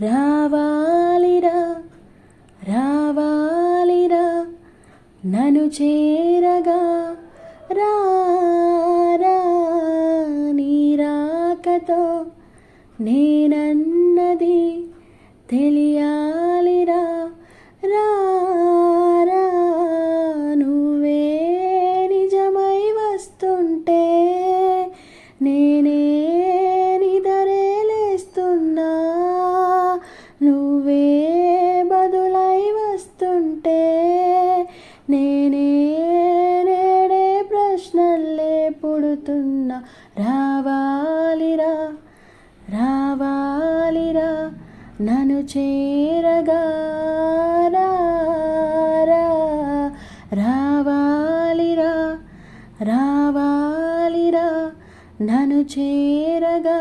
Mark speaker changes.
Speaker 1: రావాలిరా రావాలిరా నన్ను చేరగా రా నీ రాకతో నేనన్నది తెలియాలిరా రారా నువ్వే నిజమై వస్తుంటే నే నువ్వే బదులై వస్తుంటే నేనే నేడే ప్రశ్నలే పుడుతున్నా. రావాలిరా రావాలిరా నన్ను చేరగా రావాలిరా రావాలిరా నన్ను చేరగా